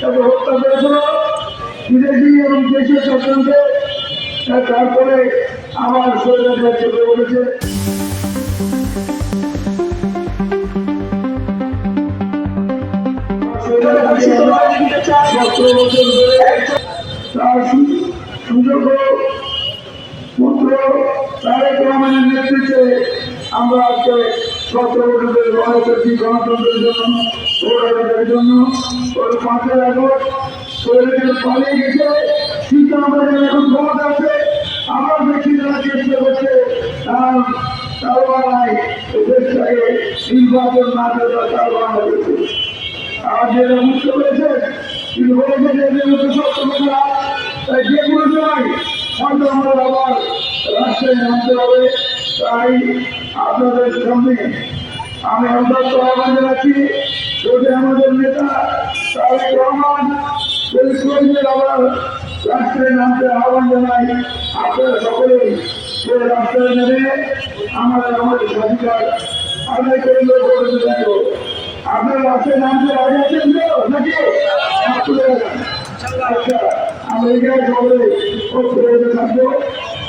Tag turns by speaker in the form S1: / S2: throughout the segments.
S1: তাকে হত্যা করেছিল বিদেশি এবং দেশীয় শাসনকে তারপরে আমার শরীরে চলে বলেছে। সতেরো বছর ধরে তার সু- সুযোগ্য পুত্র তারেক রহমানের নেতৃত্বে আমরা আজকে সতেরো বছরের লড়াই করছি গণতন্ত্রের জন্য জন্য ওর পাঁচের আগস্ট শরীরে পালিয়ে গেছে। কিন্তু এখন ক্ষমতা আছে। আমার ব্যক্তি যারা চেষ্টা করছে তার তার বাংলায় দেশটাকে নির্বাচন না তার করছে আর যেটা বুঝতে পেরেছেন তিনি বলেছেন যে এদের মধ্যে তাই নয় হয়তো আমরা আবার রাষ্ট্রে নামতে হবে। তাই আপনাদের সামনে আমি অন্তত আহ্বান জানাচ্ছি যদি আমাদের নেতা তারেক রহমান শহীদের আবার রাষ্ট্রে নামতে আহ্বান জানাই আপনারা সকলেই সে রাস্তায় নেমে আমাদের আমাদের অধিকার আদায় করে লোক আপনার রাস্তায় নামতে রাজি আছেন তো, নাকি। আচ্ছা আমেরিকায় সকলে থাকব।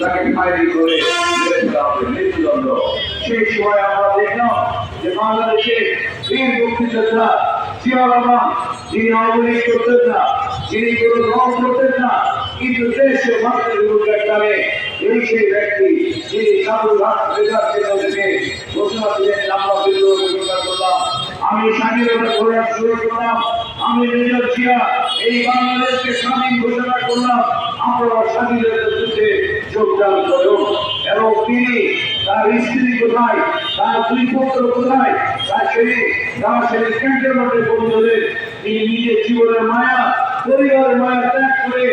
S2: তাকে ফায়ারিং করে মৃত্যুদণ্ড সেই সময় আমরা দেখলাম যে বাংলাদেশে বীর মুক্তিযোদ্ধা জিয়া রহমান যিনি আওয়ামী লীগ করতেন না যিনি কোনো দল করতেন না কিন্তু দেশে মানুষের বিরুদ্ধে এই সেই ব্যক্তি যিনি সাধু কেন্দ্র থেকে ঘোষণা দিলেন আমরা বিদ্রোহ আমি স্বাধীনতা ঘোষণা শুরু করলাম। আমি মেজর জিয়া এই বাংলাদেশকে স্বাধীন ঘোষণা করলাম। আপনারা স্বাধীনতার যুদ্ধে যোগদান করুন এবং তিনি তার স্ত্রী কোথায়, তার দুই পুত্র কোথায় তার ছেলে তার ছেলে ক্যান্টের মধ্যে বন্ধুদের তিনি নিজের জীবনের মায়া, পরিবারের মায়া ত্যাগ করে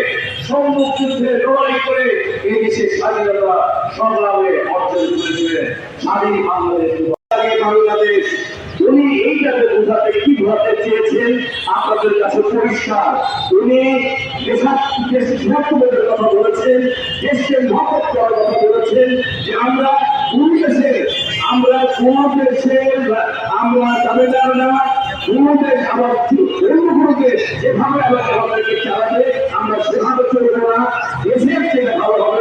S2: সম্মুখ যুদ্ধে লড়াই করে এই দেশের স্বাধীনতা সংগ্রামে অর্জন করেছিলেন স্বাধীন বাংলাদেশ। স্বাধীন বাংলাদেশ, উনি এইটাকে বোঝাতে কি বোঝাতে চেয়েছেন, আপনাদের কাছে পরিষ্কার। উনি কথা বলেছেন, দেশকে মহৎ করার কথা বলেছেন যে আমরা কোন দেশে, আমরা কোন দেশে, আমরা দাবিদার না কোন দেশ আবার অন্য কোনো দেশ যেভাবে আমাদের আমাদেরকে চালাবে আমরা সেভাবে চলবো না। দেশের থেকে ভালো হবে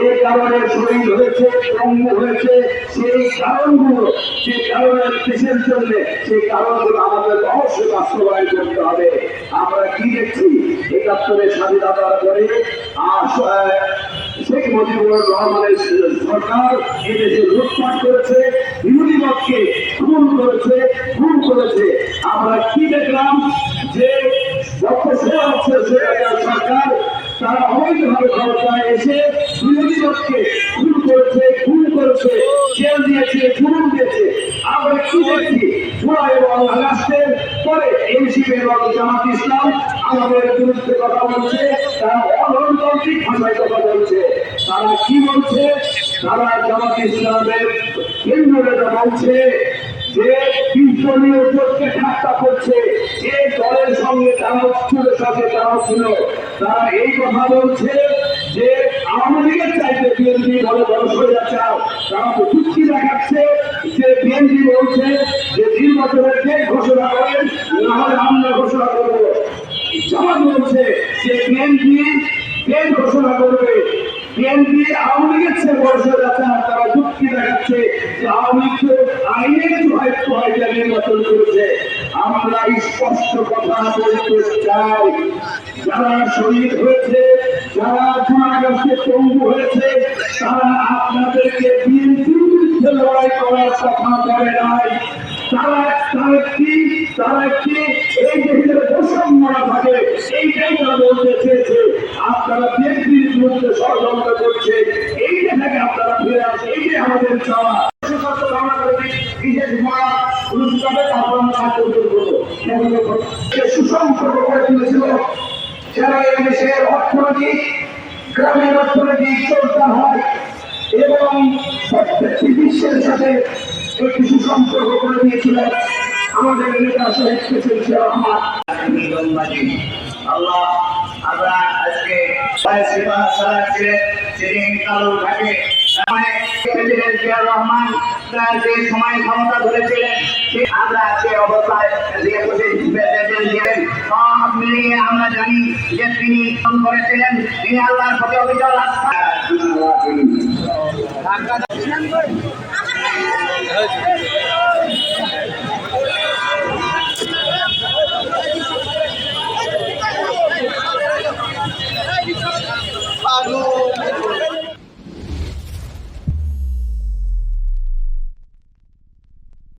S2: যে কারণে শহীদ হয়েছে হয়েছে, সেই কারণগুলো, যে কারণে দেশের জন্য, সেই কারণগুলো আমাদের অবশ্যই বাস্তবায়ন করতে হবে। আমরা কি দেখছি? একাত্তরে স্বাধীনতার পরে শেখ মুজিবুর রহমানের সরকার এদেশে লুটপাট করেছে, বিরোধী মতকে খুন করেছে খুন করেছে। আমরা কি দেখলাম? যে সরকার তারা অবৈধভাবে ক্ষমতায় এসে বিরোধী দলকে খুন করেছে খুন করেছে, জেল দিয়েছে, জুলুম দিয়েছে। আমরা কি দেখছি? জুলাই এবং আগস্টের পরে। এনসিপি এবং জামাত ইসলাম আমাদের বিরুদ্ধে কথা বলছে। তারা অগণতান্ত্রিক ভাষায় কথা বলছে। তারা কি বলছে? তারা জামাত ইসলামের কেন্দ্র নেতা বলছে। যে বিশ্বনীয় জোটকে ঠাট্টা করছে, যে দলের সঙ্গে তারা ছিল সাথে তারা ছিল, তারা এই কথা বলছে যে আওয়ামী লীগের চাইতে বিএনপি বলে বড় সোজা চাও তারা তো চুক্তি দেখাচ্ছে। যে বিএনপি বলছে যে নির্বাচনের ডেট ঘোষণা করেন, না হলে আমরা ঘোষণা করব। জামাত বলছে যে, বিএনপি ঘোষণা করবে। বিএনপি আওয়ামী লীগের চেয়ে বড় আছে আর তারা যুক্তি দেখাচ্ছে যে আওয়ামী লীগ আইনের দায়িত্ব হয় নির্বাচন করেছে। আমরা স্পষ্ট কথা বলতে চাই। যারা শহীদ হয়েছে, যারা জুনাগঞ্জে পঙ্গু হয়েছে, তারা আপনাদেরকে বিএনপির বিরুদ্ধে লড়াই করার কথা বলে নাই। তারা কি তারা কি এই যে ভিতরে বৈষম্যরা থাকে? এইটাই তারা বলতে চেয়েছে। আপনারা বিএনপির বিরুদ্ধে ষড়যন্ত্র করছে এইটা থেকে আপনারা ফিরে আসে এই যে আমাদের চাওয়া করে তুলেছিল যেন এই দেশের গ্রামীণ অর্থনৈতিক চর্চা হয় এবং প্রত্যেকটি সাথে একটি করে দিয়েছিলেন। আমাদের
S3: আল্লাহ আমরা আজকে ছিলেন সেদিন কালুর ঘাটে প্রেসিডেন্ট জিয়া রহমান যে সময় ক্ষমতা ধরেছিলেন আমরা সে অবস্থায় যে প্রেসিডেন্ট ছিলেন সব মিলিয়ে আমরা জানি যে তিনি ফোন করেছিলেন তিনি আল্লাহর প্রতি অবিচল আস্থা।
S4: আমার